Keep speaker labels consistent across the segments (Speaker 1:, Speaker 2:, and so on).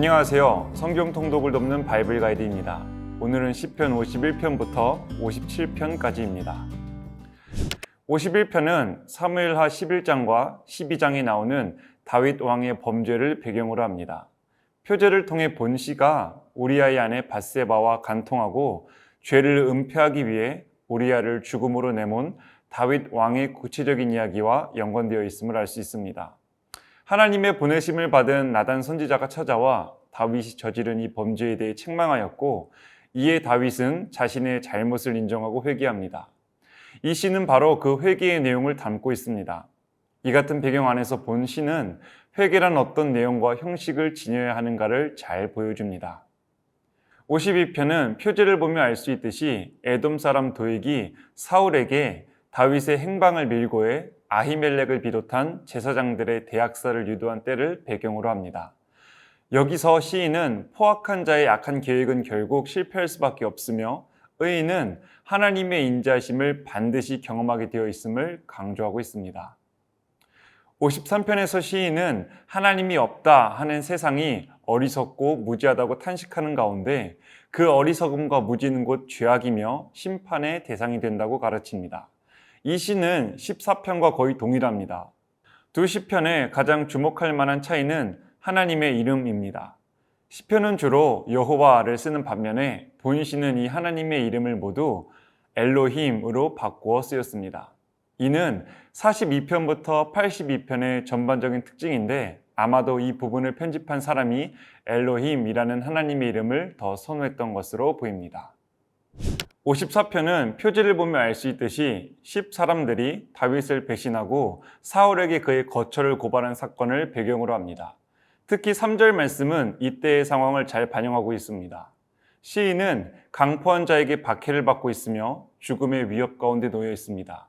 Speaker 1: 안녕하세요. 성경 통독을 돕는 바이블 가이드입니다. 오늘은 시편 51편부터 57편까지입니다. 51편은 사무엘하 11장과 12장에 나오는 다윗 왕의 범죄를 배경으로 합니다. 표제를 통해 본 씨가 우리아의 아내 바세바와 간통하고 죄를 은폐하기 위해 우리아를 죽음으로 내몬 다윗 왕의 구체적인 이야기와 연관되어 있음을 알 수 있습니다. 하나님의 보내심을 받은 나단 선지자가 찾아와 다윗이 저지른 이 범죄에 대해 책망하였고 이에 다윗은 자신의 잘못을 인정하고 회개합니다. 이 시는 바로 그 회개의 내용을 담고 있습니다. 이 같은 배경 안에서 본 시는 회개란 어떤 내용과 형식을 지녀야 하는가를 잘 보여줍니다. 52편은 표제를 보며 알 수 있듯이 에돔 사람 도액이 사울에게 다윗의 행방을 밀고해 아히멜렉을 비롯한 제사장들의 대학살을 유도한 때를 배경으로 합니다. 여기서 시인은 포악한 자의 악한 계획은 결국 실패할 수밖에 없으며 의인은 하나님의 인자심을 반드시 경험하게 되어 있음을 강조하고 있습니다. 53편에서 시인은 하나님이 없다 하는 세상이 어리석고 무지하다고 탄식하는 가운데 그 어리석음과 무지는 곧 죄악이며 심판의 대상이 된다고 가르칩니다. 이 시는 14편과 거의 동일합니다. 두 시편의 가장 주목할 만한 차이는 하나님의 이름입니다. 시편은 주로 여호와를 쓰는 반면에 본시는 이 하나님의 이름을 모두 엘로힘으로 바꾸어 쓰였습니다. 이는 42편부터 82편의 전반적인 특징인데 아마도 이 부분을 편집한 사람이 엘로힘이라는 하나님의 이름을 더 선호했던 것으로 보입니다. 54편은 표지를 보면 알 수 있듯이 10 사람들이 다윗을 배신하고 사울에게 그의 거처를 고발한 사건을 배경으로 합니다. 특히 3절 말씀은 이때의 상황을 잘 반영하고 있습니다. 시인은 강포한 자에게 박해를 받고 있으며 죽음의 위협 가운데 놓여 있습니다.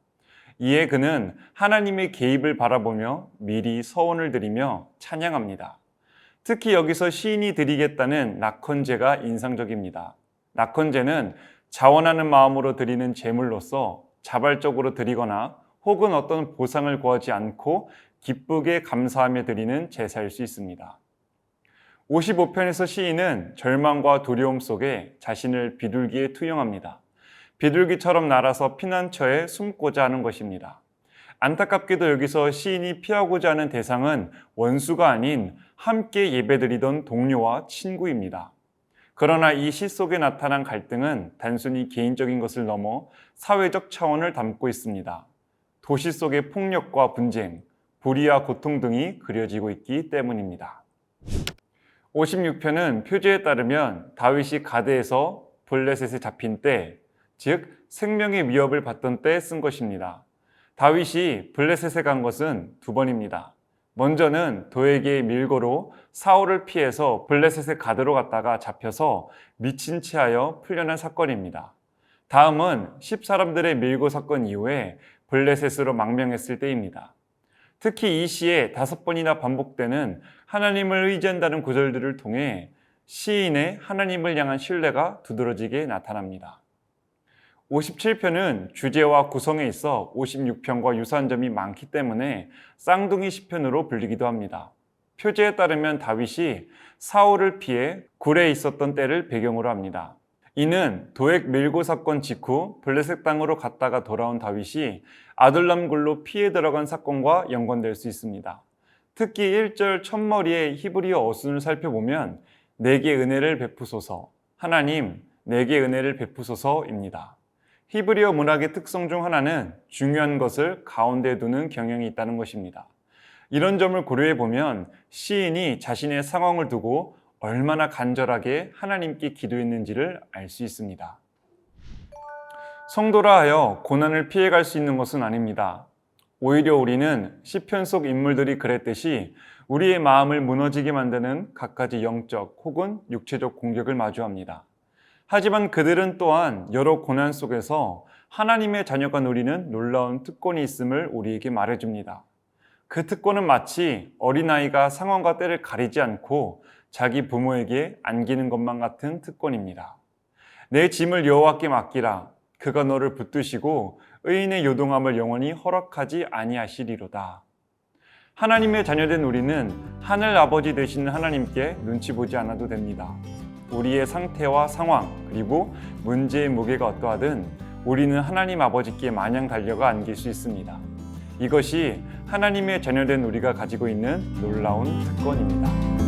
Speaker 1: 이에 그는 하나님의 개입을 바라보며 미리 서원을 드리며 찬양합니다. 특히 여기서 시인이 드리겠다는 낙헌제가 인상적입니다. 낙헌제는 자원하는 마음으로 드리는 제물로서 자발적으로 드리거나 혹은 어떤 보상을 구하지 않고 기쁘게 감사하며 드리는 제사일 수 있습니다. 55편에서 시인은 절망과 두려움 속에 자신을 비둘기에 투영합니다. 비둘기처럼 날아서 피난처에 숨고자 하는 것입니다. 안타깝게도 여기서 시인이 피하고자 하는 대상은 원수가 아닌 함께 예배드리던 동료와 친구입니다. 그러나 이 시 속에 나타난 갈등은 단순히 개인적인 것을 넘어 사회적 차원을 담고 있습니다. 도시 속의 폭력과 분쟁, 불의와 고통 등이 그려지고 있기 때문입니다. 56편은 표제에 따르면 다윗이 가드에서 블레셋에 잡힌 때, 즉 생명의 위협을 받던 때에 쓴 것입니다. 다윗이 블레셋에 간 것은 두 번입니다. 먼저는 도에게 밀고로 사울을 피해서 블레셋의 가드로 갔다가 잡혀서 미친 채하여 풀려난 사건입니다. 다음은 10사람들의 밀고 사건 이후에 블레셋으로 망명했을 때입니다. 특히 이 시에 다섯 번이나 반복되는 하나님을 의지한다는 구절들을 통해 시인의 하나님을 향한 신뢰가 두드러지게 나타납니다. 57편은 주제와 구성에 있어 56편과 유사한 점이 많기 때문에 쌍둥이 시편으로 불리기도 합니다. 표제에 따르면 다윗이 사울을 피해 굴에 있었던 때를 배경으로 합니다. 이는 도액 밀고 사건 직후 블레셋 땅으로 갔다가 돌아온 다윗이 아들람 굴로 피해 들어간 사건과 연관될 수 있습니다. 특히 1절 첫머리의 히브리어 어순을 살펴보면 내게 은혜를 베푸소서 하나님 내게 은혜를 베푸소서입니다. 히브리어 문학의 특성 중 하나는 중요한 것을 가운데 두는 경향이 있다는 것입니다. 이런 점을 고려해 보면 시인이 자신의 상황을 두고 얼마나 간절하게 하나님께 기도했는지를 알 수 있습니다. 성도라 하여 고난을 피해갈 수 있는 것은 아닙니다. 오히려 우리는 시편 속 인물들이 그랬듯이 우리의 마음을 무너지게 만드는 갖가지 영적 혹은 육체적 공격을 마주합니다. 하지만 그들은 또한 여러 고난 속에서 하나님의 자녀가 누리는 놀라운 특권이 있음을 우리에게 말해줍니다. 그 특권은 마치 어린아이가 상황과 때를 가리지 않고 자기 부모에게 안기는 것만 같은 특권입니다. 내 짐을 여호와께 맡기라. 그가 너를 붙드시고 의인의 요동함을 영원히 허락하지 아니하시리로다. 하나님의 자녀된 우리는 하늘 아버지 되시는 하나님께 눈치 보지 않아도 됩니다. 우리의 상태와 상황, 그리고 문제의 무게가 어떠하든 우리는 하나님 아버지께 마냥 달려가 안길 수 있습니다. 이것이 하나님의 자녀된 우리가 가지고 있는 놀라운 특권입니다.